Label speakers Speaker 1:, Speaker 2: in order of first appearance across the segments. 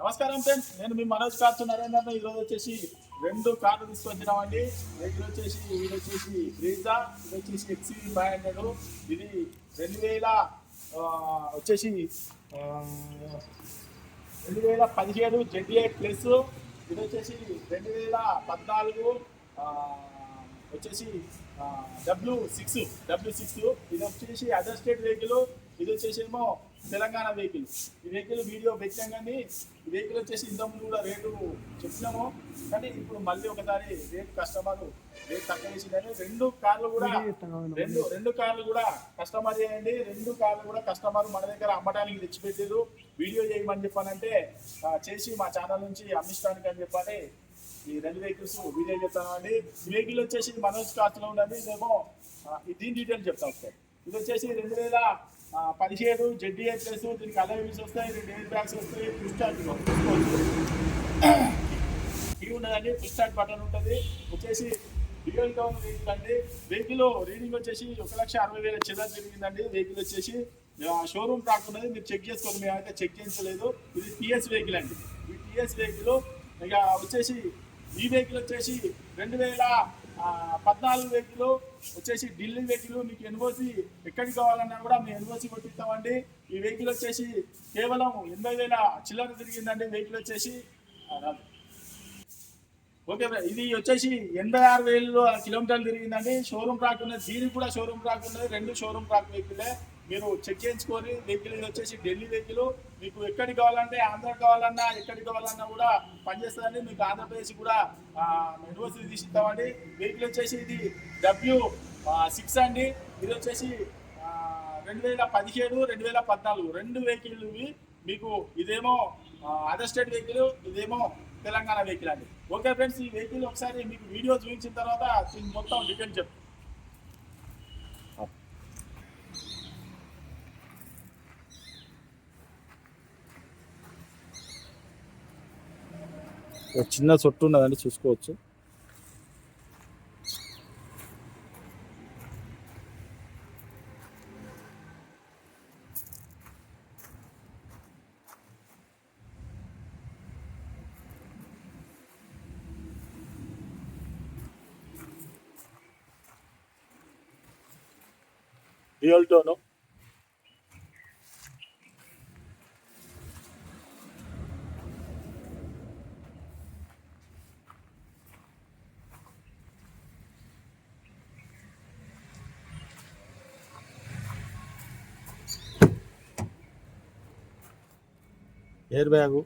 Speaker 1: నమస్కారం ఫ్రెండ్స్ నేను మీ మనోజ్ కార్చు ఈ ఈరోజు వచ్చేసి రెండు కార్లు తీసుకొచ్చినామండి. ఇది వచ్చేసి ఇది వచ్చేసి బ్రీజా ఇది వచ్చేసి ఎక్సీ ఫైవ్ హండ్రెడ్. ఇది రెండు వేల వచ్చేసి రెండు వేల పదిహేడు జెడ్ఏ ప్లస్. ఇది వచ్చేసి రెండు వేల పద్నాలుగు వచ్చేసి డబ్ల్యూ సిక్స్ డబ్ల్యూ సిక్స్. ఇది వచ్చేసి అదర్ స్టేట్ వెహికల్. ఇది వచ్చేసి ఏమో తెలంగాణ వెహికల్ ఈ వెహికల్ వీడియో పెట్టాం కానీ ఈ వెహికల్ వచ్చేసి ఇంతకుముందు కూడా రేటు చెప్పినాము. కానీ ఇప్పుడు మళ్ళీ ఒకసారి రేటు కస్టమర్ రేట్ తక్కువ చేసిందని రెండు కార్లు కూడా రెండు రెండు కార్లు కూడా కస్టమర్ చేయండి. రెండు కార్లు కూడా కస్టమర్ మన దగ్గర అమ్మడానికి తెచ్చిపెట్టారు వీడియో చేయమని చెప్పానంటే చేసి మా ఛానల్ నుంచి అమ్మిస్తానికి అని చెప్పని ఈ రెండు వెహికల్స్ వీడియో చెప్తానండి ఈ వెహికల్ వచ్చేసి మనోజ్ కార్స్లో ఉన్నది ఇదేమో ఆ, ఈ దీని డీటెయిల్ చెప్తాం సార్. ఇది వచ్చేసి రెండు వేల పదిహేడు జెడ్డీఏ ప్లస్ దీనికి అలై వస్తాయి రెండు ఎయిర్ బ్యాగ్స్ వస్తాయి పుష్టాక్ స్టార్ట్ ఇవి ఉన్నదండి ఫుల్ బటన్ ఉంటుంది. వచ్చేసి రియల్ టౌన్ వెహికల్ అండి వెహికల్ రీడింగ్ వచ్చేసి ఒక లక్ష అరవై వేల చిల్లర తిరిగిందండి వెహికల్ వచ్చేసి షోరూమ్ ట్రాక్ ఉన్నది మీరు చెక్ చేసుకోండి. మేమైతే చెక్ చేయించలేదు. ఇది టీఎస్ వెహికల్ అండి. ఈ టీఎస్ వెహికల్ ఇక వచ్చేసి ఈ వెహికల్ వచ్చేసి రెండు వేల పద్నాలుగు వెహికల్ వచ్చేసి ఢిల్లీ వెహికల్ మీకు ఎన్ఓసి ఎక్కడికి కావాలన్నా కూడా మేము ఎన్ఓసి కొట్టిస్తామండి. ఈ వెహికల్ వచ్చేసి కేవలం ఎనభై వేల చిల్లర తిరిగిందండి వెహికల్ వచ్చేసి. ఓకే ఇది వచ్చేసి ఎనభై ఆరు వేలు కిలోమీటర్లు తిరిగిందండి. షోరూమ్ ట్రాక్ ఉన్నది దీనికి కూడా షోరూమ్ ట్రాక్ ఉన్నది రెండు షోరూమ్ ట్రాక్ వెహికలే. మీరు చెక్ చేయించుకొని వెహికల్ ఇది వచ్చేసి ఢిల్లీ వెహికల్. మీకు ఎక్కడికి కావాలంటే ఆంధ్ర కావాలన్నా ఎక్కడికి కావాలన్నా కూడా పనిచేస్తుందండి. మీకు ఆంధ్రప్రదేశ్ కూడా యూనివర్సిటీ తీసిస్తామండి. వెహికల్ వచ్చేసి ఇది డబ్ల్యూ సిక్స్ అండి. ఇది వచ్చేసి రెండు వేల పదిహేడు రెండు వేల పద్నాలుగు. రెండు వెహికల్ ఇవి. మీకు ఇదేమో అదర్ స్టేట్ వెహికల్ ఇదేమో తెలంగాణ వెహికల్ అండి. ఓకే ఫ్రెండ్స్ ఈ వెహికల్ ఒకసారి మీకు వీడియో చూపించిన తర్వాత మొత్తం డీటెయిల్ చెప్తాను చిన్న సొట్టు ఉన్నదండి చూసుకోవచ్చు. Real tone air bag.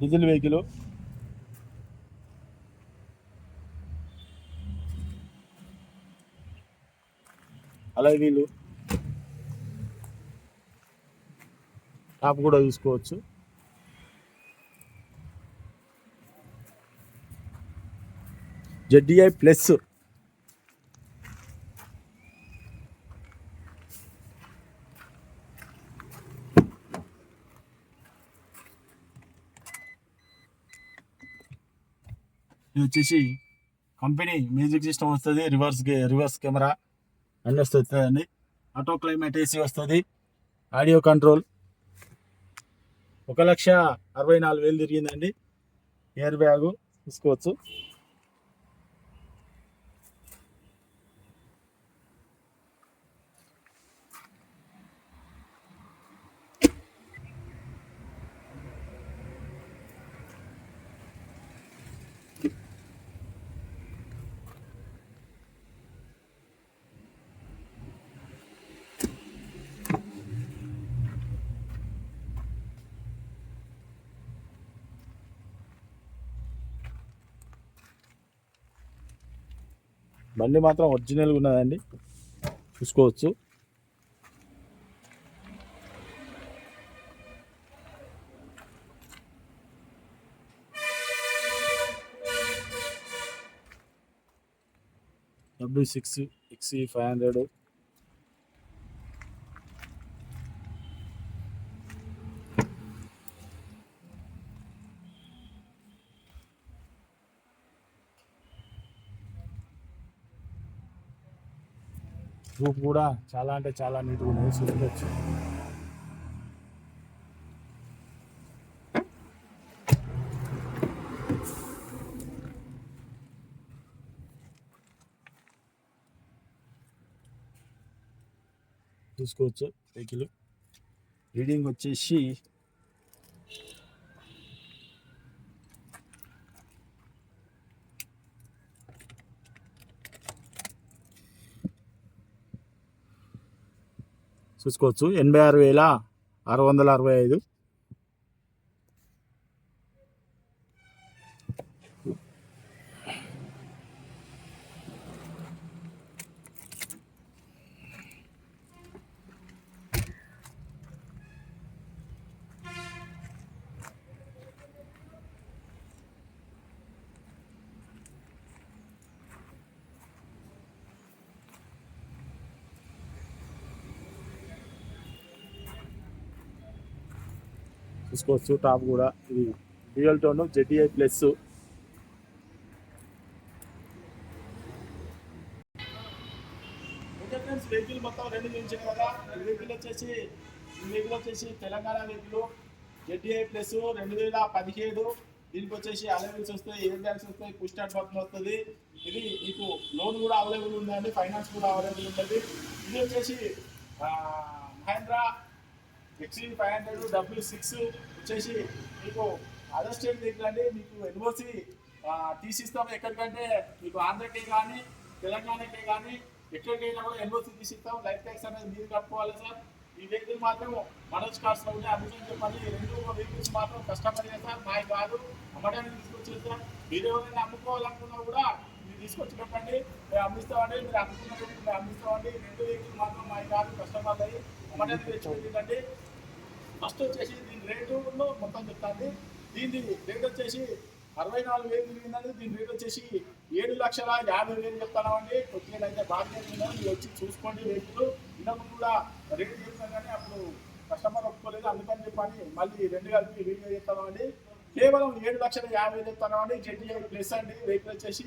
Speaker 1: Diesel vehicle. అలాగే వీళ్ళు టాప్ కూడా తీసుకోవచ్చు. ZDI plus. ఇది వచ్చేసి కంపెనీ మ్యూజిక్ సిస్టమ్ వస్తుంది రివర్స్ రివర్స్ కెమెరా అన్నీ వస్తుంది ఆటో క్లైమేట్ ఏసీ వస్తుంది ఆడియో కంట్రోల్. ఒక లక్ష అరవై నాలుగు వేలు తిరిగిందండి. ఎయిర్ బ్యాగు తీసుకోవచ్చు. బండి మాత్రం ఒరిజినల్గా ఉన్నదండి. చూసుకోవచ్చు. డబ్ల్యూ సిక్స్ ఎక్సీ ఫైవ్ హండ్రెడ్ రూప్ కూడా చాలా అంటే చాలా నీట్గా ఉంది. చూసుకోవచ్చు చూసుకోవచ్చు వెహికల్. రీడింగ్ వచ్చేసి చూసుకోవచ్చు. ఎనభై ఆరు వేల ఆరు వందల అరవై ఐదు. చూసుకోవచ్చు టాప్ కూడా ఇది dual tone ZDI plus vehicle మొత్తం రెండు చూపించాను కదా. వెహికల్ వచ్చేసి వెహికల్ వచ్చేసి తెలంగాణ వెహికల్ జెడ్డీఐ ప్లస్ రెండు వేల పదిహేడు. దీనికి వచ్చేసి అలవెన్స్ వస్తాయి ఎయిర్ బ్యాగ్స్ వస్తాయి పుష్ స్టార్ట్ బటన్ వస్తుంది. ఇది మీకు లోన్ కూడా అవైలబుల్ ఉందండి ఫైనాన్స్ కూడా అవైలబుల్ ఉంటుంది ఇది వచ్చేసి Mahindra XUV five hundred W six వచ్చేసి మీకు అదర్ స్టేట్ దగ్గరండి మీకు ఎన్ఓసి తీసిస్తాం ఎక్కడికంటే మీకు ఆంధ్రకే కానీ తెలంగాణకే కానీ. ఎక్కడికైనా కూడా ఎన్ఓసి తీసిస్తాం లైఫ్ ట్యాక్స్ అనేది మీరు కట్టుకోవాలి సార్. ఈ వెహికల్ మాత్రం మనోజ్ కార్స్లో ఉండే అందుకని చెప్పాలి రెండు వెహికల్స్ మాత్రం కస్టమర్ సార్. మావి కాదు. అమ్మడానికి తీసుకొచ్చేది సార్. మీరు ఎవరైనా అమ్ముకోవాలనుకున్నా కూడా మీరు తీసుకొచ్చి చెప్పండి మేము అమ్మిస్తామండి. మీరు అమ్ముకున్న మేము అమ్మిస్తామండి. రెండు వెహికల్ మాత్రం మాయి కాదు. కస్టమర్ అయ్యి అమ్మడానికి తెచ్చుకుంటుందండి ఫస్ట్ వచ్చేసి దీని రేటు మొత్తం చెప్తాండి దీని రేట్ వచ్చేసి అరవై నాలుగు వేలు తిరిగిందండి. దీని రేట్ వచ్చేసి ఏడు లక్షల యాభై వేలు చెప్తానండి కొద్దిగా అయితే బాగా మీరు వచ్చి చూసుకోండి రేట్లు. ఇంతకు కూడా రేట్ చెప్తాను కానీ అప్పుడు కస్టమర్ ఒప్పుకోలేదు. అందుకని చెప్పని మళ్ళీ రెండు కలిపి వీడియో చెప్తామండి కేవలం ఏడు లక్షల యాభై వేలు చెప్తానండి జెడ్జీ ప్లస్ అండి. వెహికల్ వచ్చేసి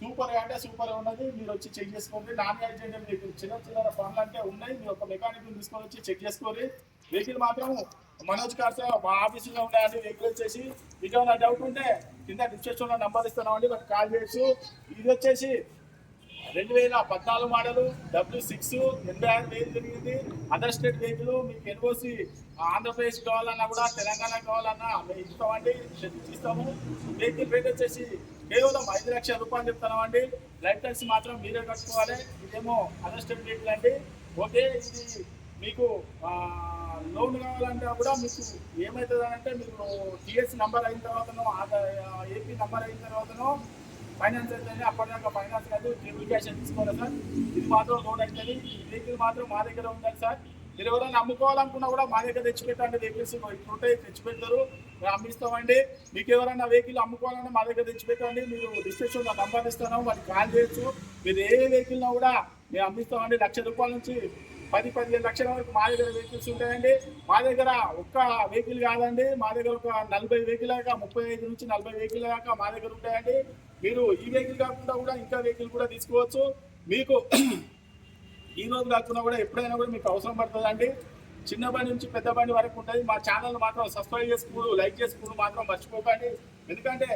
Speaker 1: సూపర్ అంటే సూపర్ ఉన్నది. మీరు వచ్చి చెక్ చేసుకోండి. నాన్ యాక్సిడెంట్ మీకు చిన్న చిన్న పనులు అంటే ఉన్నాయి. మీరు ఒక మెకానిక్ తీసుకొని వచ్చి చెక్ చేసుకోండి. వెహికల్ మాత్రం మనోజ్ కార్స్ మా ఆఫీసులో ఉన్నాయండి వెహికల్ వచ్చేసి మీకు ఏమైనా డౌట్ ఉంటే కింద డిస్క్రిప్షన్లో నంబర్ ఇస్తున్నామండి మాకు కాల్ చేయొచ్చు. ఇది వచ్చేసి రెండు వేల పద్నాలుగు మోడల్ డబ్ల్యూ సిక్స్ ఎనభై ఆరు వేలు జరిగింది. అదర్ స్టేట్ వెహికల్ మీకు ఎన్ఓసి ఆంధ్రప్రదేశ్ కావాలన్నా కూడా తెలంగాణ కావాలన్నా మేము ఇస్తామండి ఇస్తాము. వెహికల్ రేట్ వచ్చేసి కేవలం ఐదు లక్షల రూపాయలు చెప్తున్నామండి. లైఫ్ ట్యాక్స్ మాత్రం మీరే కట్టుకోవాలి. ఇదేమో అదర్ స్టేట్ వెహికల్ అండి. ఓకే ఇది మీకు లోన్ కావాలంటే కూడా మీకు ఏమవుతుంది అంటే మీరు టిఎస్ నంబర్ అయిన తర్వాతనో ఏపీ నంబర్ అయిన తర్వాతనో ఫైనాన్స్ అయితే అప్పటిదాకా ఫైనాన్స్ కాదు ట్రిపుల్ క్యాష్ తీసుకోవాలి సార్. ఇది మాత్రం లోన్ అవుతుంది వెహికల్ మాత్రం మా దగ్గర ఉండాలి సార్. మీరు ఎవరైనా అమ్ముకోవాలనుకున్నా కూడా మా దగ్గర తెచ్చిపెట్టండి వెహికల్స్ ఇప్పుడు తెచ్చిపెడతారు మేము అమ్మిస్తామండి. మీకు ఎవరైనా వెహికల్ అమ్ముకోవాలన్నా మా దగ్గర తెచ్చిపెట్టండి. మీరు రిజిస్ట్రేషన్ నంబర్ ఇస్తాను వారికి కాల్ చేయొచ్చు. మీరు ఏ వెహికల్నా కూడా మేము అమ్మిస్తామండి. లక్ష రూపాయల నుంచి పది పదిహేను లక్షల వరకు మా దగ్గర వెహికల్స్ ఉంటాయండి. మా దగ్గర ఒక్క వెహికల్ కాదండి. మా దగ్గర ఒక నలభై వెహికల్ దాకా ముప్పై ఐదు నుంచి నలభై వెహికల్ దాకా మా దగ్గర ఉంటాయండి. మీరు ఈ వెహికల్ కాకుండా కూడా ఇంకా వెహికల్ కూడా తీసుకోవచ్చు. మీకు ఈ రోజు కాకుండా కూడా ఎప్పుడైనా కూడా మీకు అవసరం పడుతుందండి. చిన్న బండి నుంచి పెద్ద బండి వరకు ఉంటుంది. మా ఛానల్ మాత్రం సబ్స్క్రైబ్ చేసుకోడు లైక్ చేసుకోడు మాత్రం మర్చిపోకండి. ఎందుకంటే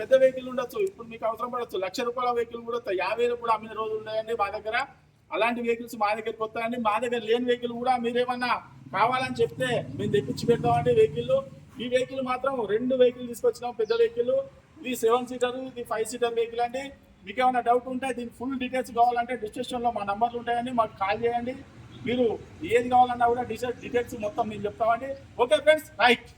Speaker 1: పెద్ద వెహికల్ ఉండొచ్చు. ఇప్పుడు మీకు అవసరం పడవచ్చు లక్ష రూపాయల వెహికల్ కూడా యాభై వేలు కూడా అమ్మిన రోజులు ఉన్నాయండి మా దగ్గర. అలాంటి వెహికల్స్ మా దగ్గరికి వస్తాయండి మా దగ్గర లేని వెహికల్ కూడా మీరేమన్నా కావాలని చెప్తే మేము తెప్పించి పెడతామండి వెహికల్ ఈ వెహికల్ మాత్రం రెండు వెహికల్ తీసుకొచ్చినాం పెద్ద వెహికల్ ఇది సెవెన్ సీటర్ ఇది ఫైవ్ సీటర్ వెహికల్ అండి. మీకు ఏమైనా డౌట్ ఉంటే దీని ఫుల్ డీటెయిల్స్ కావాలంటే డిస్క్రిప్షన్లో మా నంబర్లు ఉంటాయండి. మాకు కాల్ చేయండి. మీరు ఏది కావాలన్నా కూడా డీటెయిల్స్ మొత్తం మేము చెప్తామండి. Okay friends right